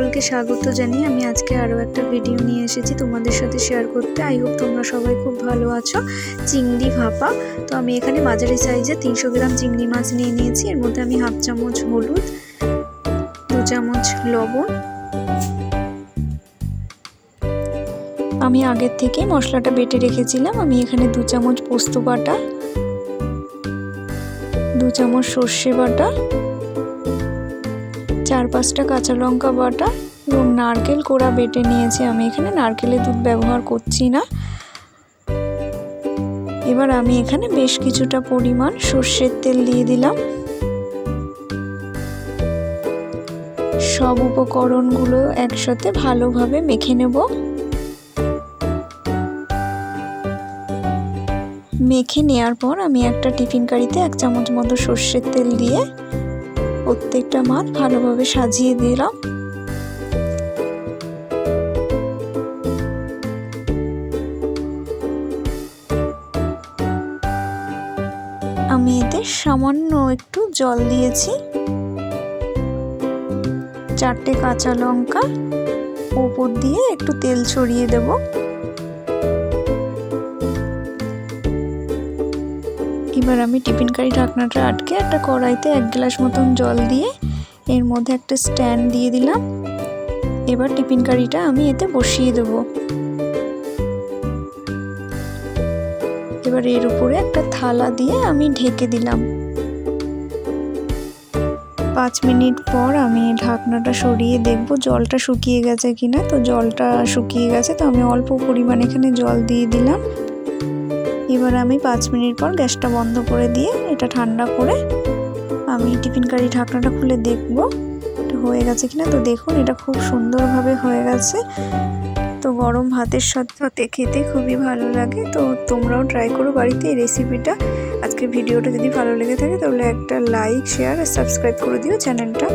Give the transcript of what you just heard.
সকলকে স্বাগত জানিয়ে আমি আজকে আরও একটা ভিডিও নিয়ে এসেছি তোমাদের সাথে শেয়ার করতে। আই হোপ তোমরা সবাই খুব ভালো আছো। চিংড়ি ভাপা। তো আমি এখানে মাঝারি সাইজে তিনশো গ্রাম চিংড়ি মাছ নিয়ে নিয়েছি। এর মধ্যে আমি হাফ চামচ হলুদ, দু চামচ লবণ। আমি আগের থেকে মশলাটা বেটে রেখেছিলাম। আমি এখানে দু চামচ পোস্ত বাটা, দু চামচ সর্ষে বাটা চার পাঁচটা কাঁচা লঙ্কা বাটা এবং নারকেল কোড়া বেটে নিয়েছি। আমি এখানে নারকেলের দুধ ব্যবহার করছি না। এবার আমি এখানে বেশ কিছুটা পরিমাণ সর্ষের তেল দিয়ে দিলাম। সব উপকরণগুলো একসাথে ভালোভাবে মেখে নেব। মেখে নেওয়ার পর আমি একটা টিফিন কারিতে এক চামচ মতো সর্ষের তেল দিয়ে প্রত্যেকটা মাছ ভালোভাবে সাজিয়ে দিলাম। আমি এতে সামান্য একটু জল দিয়েছি। চারটে কাঁচা লঙ্কা, ওপর দিয়ে একটু তেল ছড়িয়ে দেব। এবার আমি টিফিন কারি ঢাকনাটা আটকে একটা কড়াইতে এক গ্লাস মতন জল দিয়ে এর মধ্যে একটা স্ট্যান্ড দিয়ে দিলাম। এবার টিফিন কারিটা আমি এতে বসিয়ে দেবো। এবার এর উপরে একটা থালা দিয়ে আমি ঢেকে দিলাম। পাঁচ মিনিট পর আমি ঢাকনাটা সরিয়ে দেখব জলটা শুকিয়ে গেছে কিনা। তো জলটা শুকিয়ে গেছে, তো আমি অল্প পরিমাণ এখানে জল দিয়ে দিলাম। এবার আমি পাঁচ মিনিট পর গ্যাসটা বন্ধ করে দিয়ে এটা ঠান্ডা করে আমি টিফিন কারি ঢাকনাটা খুলে দেখব হয়ে গেছে কিনা। তো দেখুন, এটা খুব সুন্দরভাবে হয়ে গেছে। তো গরম ভাতের সাথে খেতে খুবই ভালো লাগে। তো তোমরাও ট্রাই করো বাড়িতে এই রেসিপিটা আজকের ভিডিওটা যদি ভালো লেগে থাকে, তাহলে একটা লাইক শেয়ার আর সাবস্ক্রাইব করে দিও চ্যানেলটা।